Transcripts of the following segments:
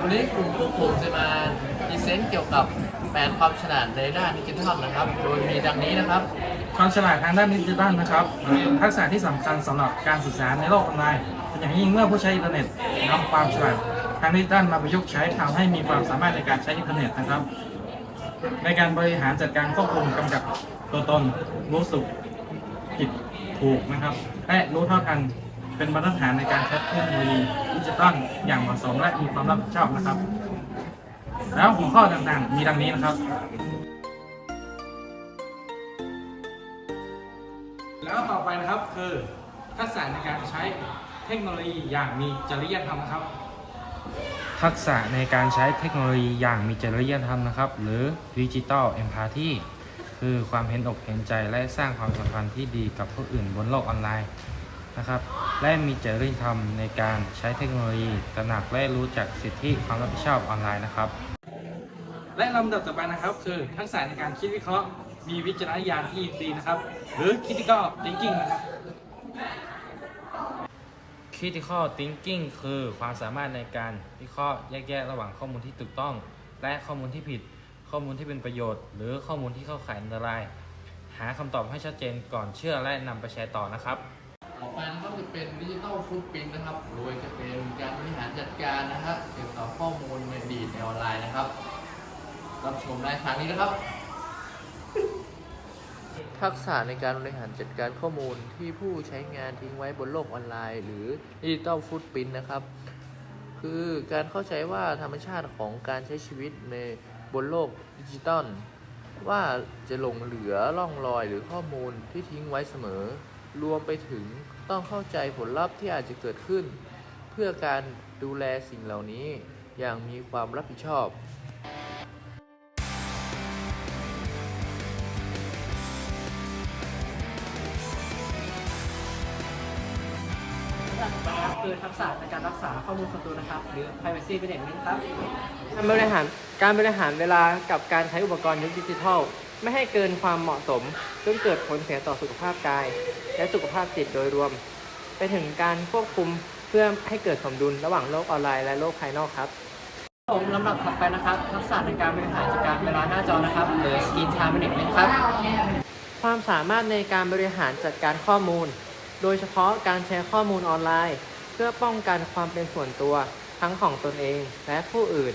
วันนี้กลุ่มพวกผมจะมาพรีเซนต์เกี่ยวกับแปดความฉลาดในด้านดิจิทัลนะครับ โดยมีดังนี้นะครับ ความฉลาดทางด้านดิจิทัลนะครับเป็นทักษะที่สำคัญสำหรับการศึกษาในโลกออนไลน์เป็นอย่างยิ่งเมื่อผู้ใช้อินเทอร์เน็ตนำความฉลาดทางดิจิทัลมาประยุกต์ใช้ทำให้มีความสามารถในการใช้อินเทอร์เน็ตนะครับ ในการบริหารจัดการควบคุมกำกับตัวตนรู้สึกผิดถูกนะครับและรู้เท่าทันเป็นมาตรฐานในการใช้เทคโนโลยี จิทัลอย่างเหมาะสมและมีความรับผิดชอบนะครับ แล้วหัวข้อต่างๆ มีดังนี้นะครับ แล้วต่อไปนะครับคือทักษะในการใช้เทคโนโลยีอย่างมีจริยธรรมครับ ทักษะในการใช้เทคโนโลยีอย่างมีจริยธรรมนะครับ หรือดิจิ t a ลเอมพ t ธีคือความเห็นอกเห็นใจและสร้างความสัมพันธ์ที่ดีกับผู้อื่นบนโลกออนไลน์ นะครับ และมีจริยธรรมในการใช้เทคโนโลยีตระหนักและรู้จักสิทธิความรับผิดชอบออนไลน์นะครับ และลำดับต่อไปนะครับ คือทักษะในการคิดวิเคราะห์มีวิจารณญาณที่ดีนะครับ หรือ critical thinking นะครับ Critical thinking คือความสามารถในการวิเคราะห์แยกแยะระหว่างข้อมูลที่ถูกต้อง และข้อมูลที่ผิด ข้อมูลที่เป็นประโยชน์ หรือข้อมูลที่เข้าข่ายอันตราย หาคำตอบให้ชัดเจนก่อนเชื่อและนำไปแชร์ต่อนะครับ ต่อไปนะครับจะเป็นดิจิทัลฟุตปรินนะครับโดยจะเป็นการบริหารจัดการนะครับเกี่ยวกับข้อมูลในดีตในออนไลน์นะครับรับชมได้ทางนี้นะครับ ทักษะในการบริหารจัดการข้อมูลที่ผู้ใช้งานทิ้งไว้บนโลกออนไลน์ หรือดิจิทัลฟุตปรินนะครับ คือการเข้าใจว่าธรรมชาติของการใช้ชีวิตในบนโลกดิจิตอลว่าจะหลงเหลือร่องรอยหรือข้อมูลที่ทิ้งไว้เสมอ รวมไปถึงต้องเข้าใจผลลัพธ์ที่อาจจะเกิดขึ้น เพื่อการดูแลสิ่งเหล่านี้อย่างมีความรับผิดชอบนะครับคือทักษะในการรักษาข้อมูลส่วนตัวนะครับ หรือ privacy management ครับการบริหารการบริหารเวลากับการใช้อุปกรณ์ยุคดิจิทัล ไม่ให้เกินความเหมาะสมจนเกิดผลเสียต่อสุขภาพกาย และสุขภาพจิตโดยรวม ไปถึงการควบคุมเพื่อให้เกิดสมดุลระหว่างโลกออนไลน์และโลกภายนอกครับผมลำดับถัดไปนะครับทักษะในการบริหารจัดการเวลาหน้าจอนะครับหรือ screen time management ครับ ความสามารถในการบริหารจัดการข้อมูล โดยเฉพาะการแชร์ข้อมูลออนไลน์ เพื่อป้องกันความเป็นส่วนตัวทั้งของตนเองและผู้อื่น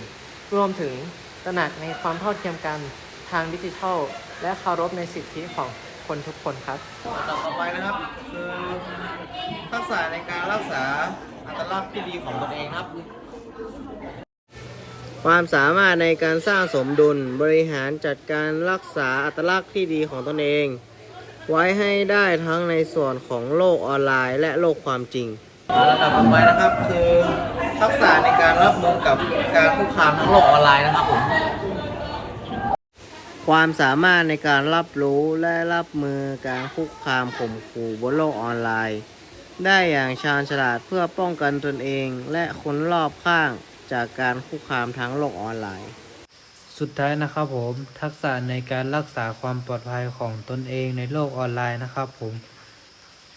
รวมถึงตระหนักในความเท่าเทียมกัน ทางดิจิทัล และเคารพในสิทธิของคนทุกคนครับ ต่อไปนะครับคือทักษะในการรักษาอัตลักษณ์ที่ดีของตนเองครับ ความสามารถในการสร้างสมดุลบริหารจัดการรักษาอัตลักษณ์ที่ดีของตนเอง ไว้ให้ได้ทั้งในส่วนของโลกออนไลน์ และโลกความจริงระดับต่อไปนะครับคือทักษะในการรับมือกับการคุกคามทั้งโลกออนไลน์นะครับผม ความสามารถในการรับรู้และรับมือการคุกคามข่มขู่บนโลกออนไลน์ ได้อย่างชาญฉลาดเพื่อป้องกันตนเองและคนรอบข้างจากการคุกคามทั้งโลกออนไลน์ สุดท้ายนะครับผม ทักษะในการรักษาความปลอดภัยของตนเองในโลกออนไลน์นะครับผม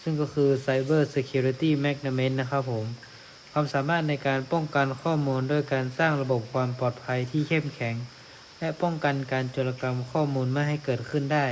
ซึ่งก็คือ Cyber Security Management นะครับผมความสามารถในการป้องกันข้อมูลด้วยการสร้างระบบความปลอดภัยที่เข้มแข็ง และป้องกันการโจรกรรมข้อมูลไม่ให้เกิดขึ้นได้